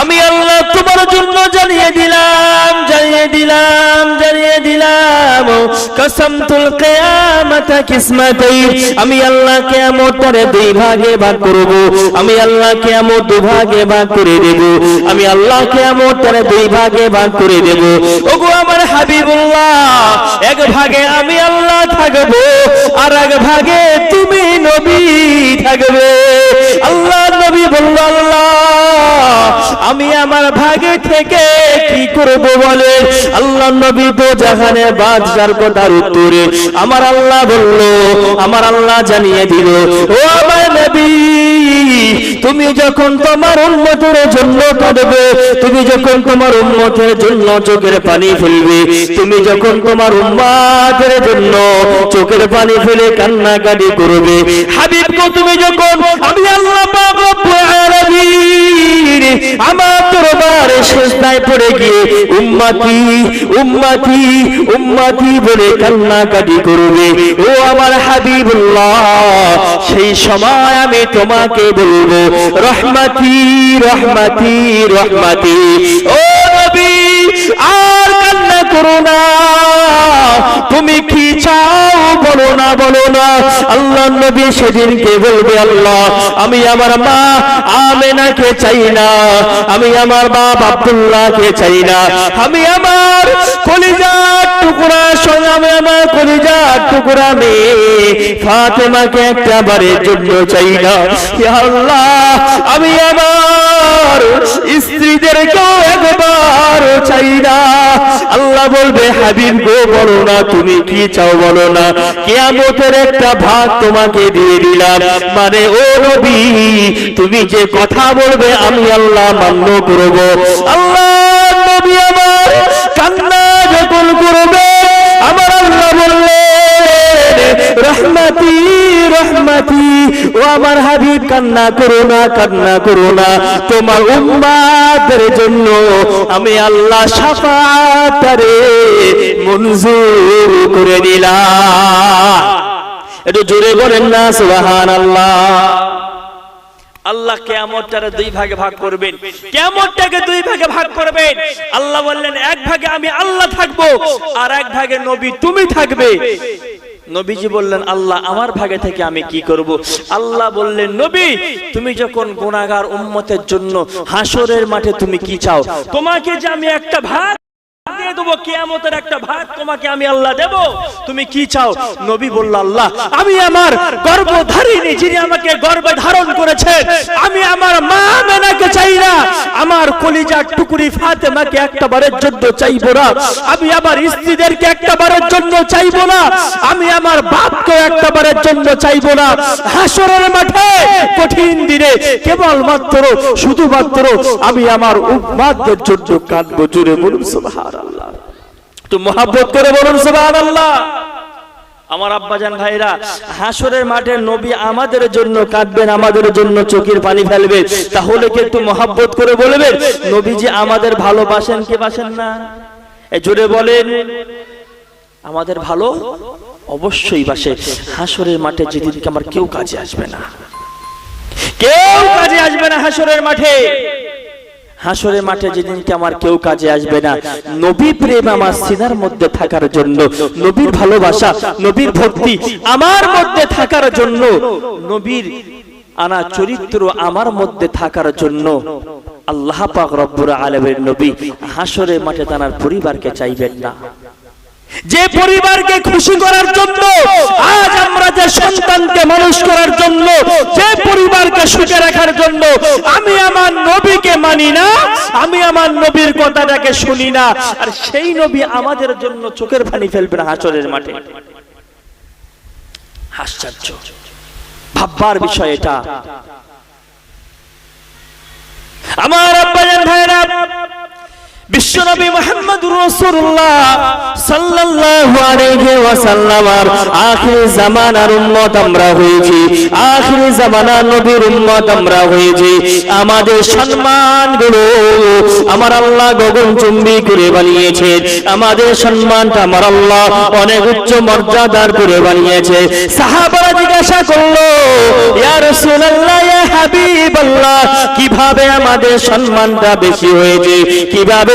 আমি আল্লাহ তোমার জন্য জানিয়ে দিলাম জানিয়ে দিলাম জানিয়ে দিলাম। কসমতুল কিয়ামাতা কিসমাতাই আমি আল্লাহ কিয়ামত পরে দুই ভাগে ভাগ করব। আমি আল্লাহ কিয়ামত দুই ভাগে ভাগ করে দেব। আমি আল্লাহ কিয়ামত পরে দুই ভাগে ভাগ করে দেব। ওগো আমার হাবিবুল্লাহ, এক ভাগে আমি আল্লাহ থাকব আর এক ভাগে তুমি নবী থাকবে। আমি আমার ভাগে থেকে কি করব বলে? আল্লাহ নবী তো জাহানে বাদশার কথার উত্তরে আমার আল্লাহ বলল, আমার আল্লাহ জানিয়ে দিল, ও আমার নবী তুমি যখন তোমার উন্মতের জন্য কাঁদবে, তুমি যখন তোমার উন্মতের জন্য চোখের পানি ফেলবে, তুমি যখন তোমার উন্মাদের জন্য চোখের পানি ফেলে কান্নাকাটি করবে হাবিবকে তুমি যখন, আমি আল্লাহ পাক রব্বুল আলামিন আমার দরবারে সেজদায় পড়ে গিয়ে উম্মতি উম্মতি উম্মতি বলে কান্নাকাটি করবে। ও আমার হাবিবুল্লাহ, সেই সময় আমি তোমাকে বলব, রহমতি রহমতি রহমতি। ও নবী, আর কান্না করো না। তুমি কি চাও বলো না বলো না, আল্লাহ নবী সেদিনকে বলবে, আল্লাহ, আমি আমার মা আমেনাকে চাই না, আমি আমার বাপ আব্দুল্লাহকে চাই না, আমি আমার কলিজার টুকরা, সঙ্গে আমি আমার কলিজার টুকরা মেয়ে ফাতেমাকে একটা বারের জন্য চাই না। আল্লাহ, আমি আমার স্ত্রীদেরকেও একবার চাই না। আল্লাহ বলবে, হাবিব গো, বলো না, তুমি কি চাও, বলো না। কিয়ামতের একটা ভাগ তোমাকে দিয়ে দিলাম। মানে ও নবী, তুমি যে কথা বলবে আমি আল্লাহ মান্য করব। আল্লাহ নবী আমার কান্না যখন করবে, আমার আল্লাহ বললেন, রহমতি রহমতি। ও আমার হাবিব, কান্না করো না, কান্না করো না। তোমার উম্মাদের জন্য আমি আল্লাহ সাফাতারে মঞ্জুর করে দিলাম। একটু জোরে বলেন না সুবহান আল্লাহ আল্লাহ কেয়ামতটারে দুই ভাগে ভাগ করবেন। কেয়ামতটাকে দুই ভাগে ভাগ করবেন। আল্লাহ বললেন, এক ভাগে আমি আল্লাহ থাকব আর এক ভাগে নবী তুমি থাকবে। নবীজি বললেন, আল্লাহ, আমার ভাগে থেকে আমি কি করব? আল্লাহ বললেন, নবী, তুমি যখন গুনাহগার উম্মতের জন্য হাসরের মাঠে তুমি কি চাও? তোমাকে যে আমি একটা ভাগ দেবো, কিয়ামতের একটা ভাগ তোমাকে আমি আল্লাহ দেব। তুমি কি চাও? নবী বলল, আল্লাহ, আমি আমার যিনি আমাকে ধারণ আমি আমার মা মেনাকে চাই না। আমার কলিজার টুকুরি ফাতেমাকে একটা বারের জন্য চাইব না। আমি আমার স্ত্রীদেরকে একটা বারের জন্য চাইব না। আমি আমার বাপকে একটা বারের জন্য চাইব না। হাসরের মাঠে কঠিন দিনে কেবলমাত্র, শুধুমাত্র আমি আমার জন্য জুড়ে বলুন তো মহাব্বত করে বলুন, সুবহানাল্লাহ। আমার আব্বাজান ভাইরা, হাসরের মাঠে নবী আমাদের জন্য কাঁদবেন, আমাদের জন্য চোখের পানি ফেলবে। তাহলে কি একটু মহাব্বত করে বলবেন? নবী যে আমাদের ভালোবাসেন কে বাসেন না? এ জোরে বলেন, আমাদের ভালো অবশ্যই বাসে। হাসরের মাঠে যেদিনকে আমার কেউ কাজে আসবে না। কেউ কাজে আসবে না হাসরের মাঠে। হাসরের মাঠে যেদিনকে আমার কেউ কাজে আসবে না নবী প্রেম আমার সিনার মধ্যে থাকার জন্য নবীর ভালোবাসা নবীর ভক্তি আমার মধ্যে থাকার জন্য নবীর আনা চরিত্র আমার মধ্যে থাকার জন্য আল্লাহ পাক রব্বুর আলমের নবী হাসরের মাঠে তানার পরিবারকে চাইবেন না। যে পরিবারকে খুশি করার জন্য, আজ আমরা যে সন্তানকে মানুষ করার জন্য, যে পরিবারকে সুখে রাখার জন্য, আমি আমার নবীকে মানি না, আমি আমার নবীর কথাটাকে শুনি না, আর সেই নবী আমাদের জন্য চোখের পানি ফেলবে না হাসরের মাঠে। আশ্চর্য। ভাববার বিষয় এটা। আমার ভাইরা বিশ্বনবী মুহাম্মদুর রাসূলুল্লাহ সাল্লাল্লাহু আলাইহি ওয়াসাল্লামার আখির জামানার উম্মত আমরা আমাদের সম্মানগুলো অনেক উচ্চ মর্যাদার করে বানিয়েছে। সাহাবারা জিজ্ঞাসা করল কীভাবে আমাদের সম্মানটা বেশি হয়েছে? কীভাবে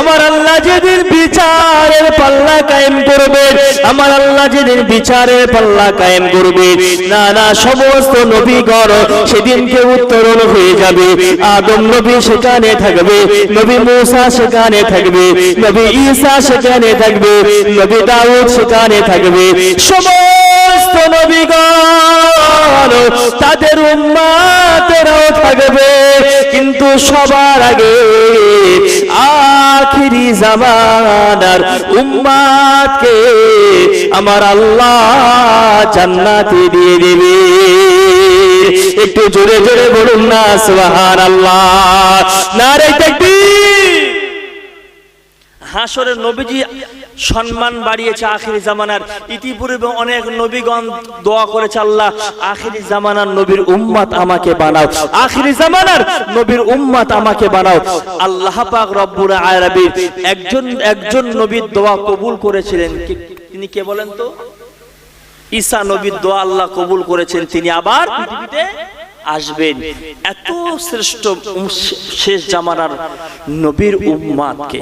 আমার আল্লাহ যেদিন বিচারের পাল্লা কায়েম করবে, আমার আল্লাহ যেদিন বিচারের পাল্লা কায়েম করবে, না না, সমস্ত নবীগণ সেদিনকে উত্তরণ হয়ে যাবে। আদম নবী সেখানে থাকবে, নবী মুসা সেখানে থাকবে, নবী ঈসা সেখানে থাকবে, নবী দাউদ সেখানে থাকবে। সমস্ত নবীগণ তাদের উম্মাতেরাও থাকবে, কিন্তু সবার আগে আখিরি জামানার উম্মাদকে আমার আল্লাহ জান্নাতে দিয়ে দেবে। একটু জোরে জোরে বলুন না, সুবহানাল্লাহ। নারে তাকবীর। হাসরের নবীজি সম্মান বাড়িয়েছে আখিরি জামানার। ইতিপূর্বে অনেক নবীগণ দোয়া করেছে, আল্লাহ, আখিরি জামানার নবীর উম্মাত আমাকে বানাও। আখিরি জামানার নবীর উম্মাত আমাকে বানাও। আল্লাহ পাক রব্বুল আলামিন একজন একজন নবীর দোয়া কবুল করেছিলেন। তিনি কে বলেন তো? ঈসা নবীর দোয়া আল্লাহ কবুল করেছেন, তিনি আবার পৃথিবীতে আসবেন। এত শ্রেষ্ঠ শেষ জামানার নবীর উম্মাতকে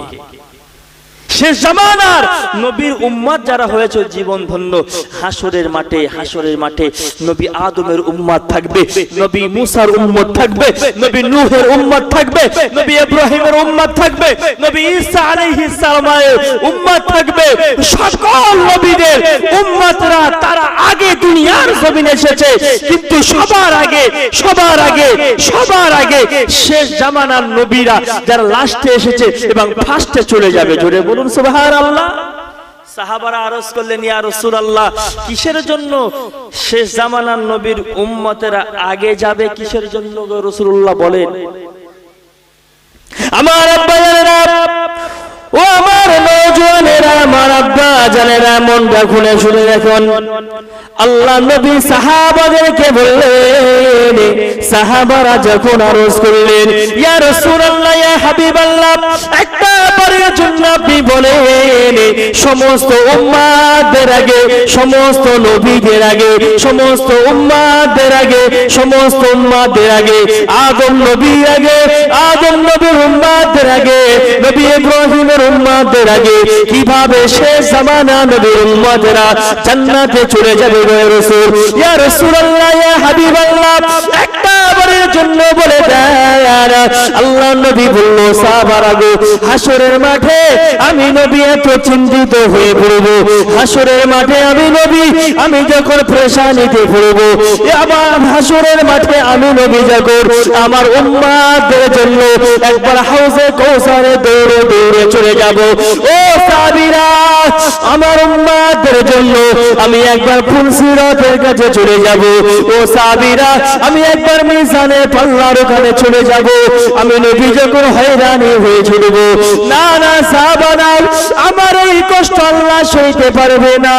শেষ জামানার। নবীর উম্মাদ যারা হয়েছে জীবন ধন্য হাসরের মাঠে হাসরের মাঠে নবী আদমের উম্মাদ থাকবে, নবী মুসার উম্মত থাকবে, নবী নুহের উম্মত থাকবে, নবী ইব্রাহিমের উম্মত থাকবে, নবী ঈসা আলাইহিস সালামের উম্মত থাকবে। সকল নবীদের উম্মতরা তারা আগে দুনিয়ার জমিনে এসেছে, কিন্তু সবার আগে সবার আগে সবার আগে শেষ জামানার নবীরা যারা লাস্টে এসেছে এবং ফার্স্টে চলে যাবে। জোরে বলুন, সুবহানাল্লাহ। বলেন? আমার জানেরা ও আমার নওজোয়ানেরা আমার আব্বা জানেরা মনটা খুলে শুনে দেখুন। আল্লাহ নবী সাহাবাদেরকে বললেন, সাহাবারা যখন আরজ করলেন, ইয়া রাসূলুল্লাহ, ইয়া হাবিবাল্লাহ, একটা সমস্ত নবীদের আগে, সমস্ত উম্মাদের আগে, সমস্ত উম্মাদের আগে নবীর আগে নবীর উম্মাদের আগে, নবী ইব্রাহিমের উম্মাদের আগে, কীভাবে শেষ জামানা নবীর উম্মাদেরা জান্নাতে চলে যাবে রাসূল? ইয়া রাসূলুল্লাহ, ইয়া হাবিবাল্লাহ, একটা বারের জন্য বলে দেন আল্লাহ নবী বলল, সাহাবারা গো হাসরের মাঠে আমি নবী এত চিন্তিত হয়ে পড়ব। হাসরের মাঠে আমি নবী, আমি যখন প্রেশানিতে পড়ব আবার হাসরের মাঠে আমি নবী যখন আমার উম্মাদের জন্য একবার হাউসে কৌসারে দৌড়ে দৌড়ে চলে যাব। ও সাবিরা আমার উম্মাদের জন্য আমি একবার ফুলসিরাতের কাছে চলে যাব। ও সাবিরা আমি একবার মিজানে পাল্লার ওখানে চলে যাব। আমি নবী যখন হয়রানি হয়ে ছুটব না না সাহাবানা আমার এই কষ্ট আল্লাহ সইতে পারবে না।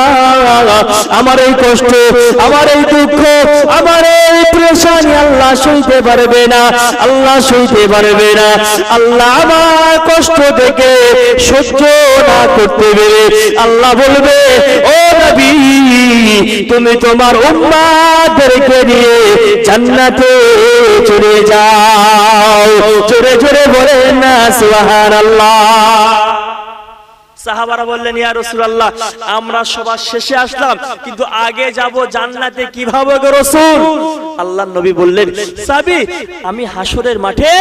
আমার এই কষ্ট, আমার এই দুঃখ, আমার এই প্রেশানি আল্লাহ সইতে পারবে না, আল্লাহ সইতে পারবে না। আল্লাহ আমার কষ্ট থেকে সহ্য না করতে পেরে আল্লাহ বলবে, ও নবী তুমি তোমার উম্মাদেরকে নিয়ে জান্নাতে চলে যাও। জোরে জোরে বলেন না, সুবহানাল্লাহ। সাহাবারা বললেন, ইয়া রাসূলুল্লাহ, আমরা সবার শেষে আসলাম, কিন্তু আগে যাব জান্নাতে কীভাবে গো রাসূল? আল্লাহর নবী বললেন, সাবি, আমি হাসরের মাঠে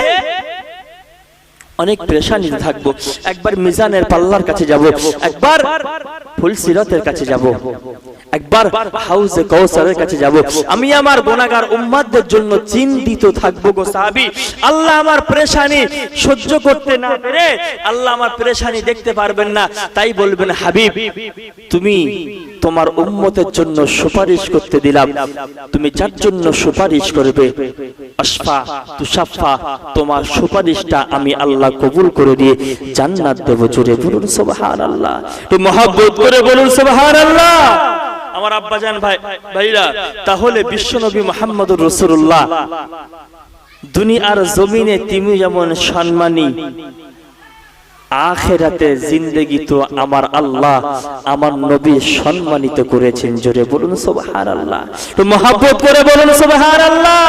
অনেক পেরেশানিতে থাকব। একবার মিজানের পাল্লার কাছে যাব। একবার ফুলসিরাতের কাছে যাব। একবার হাউসে কৌসারের কাছে যাব। আমি আমার গুনাহগার উম্মাদদের জন্য চিন্তিত থাকব গো সাহাবী। আল্লাহ আমার পেরেশানি সহ্য করতে না পেরে আল্লাহ আমার পেরেশানি দেখতে পারবেন না। তাই বলবেন, হাবিব, তুমি তোমার উম্মতের জন্য সুপারিশ করতে দিলাম। তুমি যার জন্য সুপারিশ করবে? আশফা, তুষাফা, তোমার সুপারিশটা আমি আল্লাহ কবুল করে দিয়ে জান্নাত দেব জুড়ে বলুন সুবহানাল্লাহ। তো মহব্বত করে বলুন সুবহানাল্লাহ। আমার আব্বাজান ভাই, ভাইরা, তাহলে বিশ্বনবী মুহাম্মদুর রাসূলুল্লাহ, দুনিয়ার জমিনে তুমি যেমন সম্মানী, আখেরাতে জিন্দেগি তো আমার আল্লাহ, আমার নবী সম্মানিত করেছেন, জোরে বলুন সুবহানাল্লাহ। তো মহব্বত করে বলুন সুবহানাল্লাহ।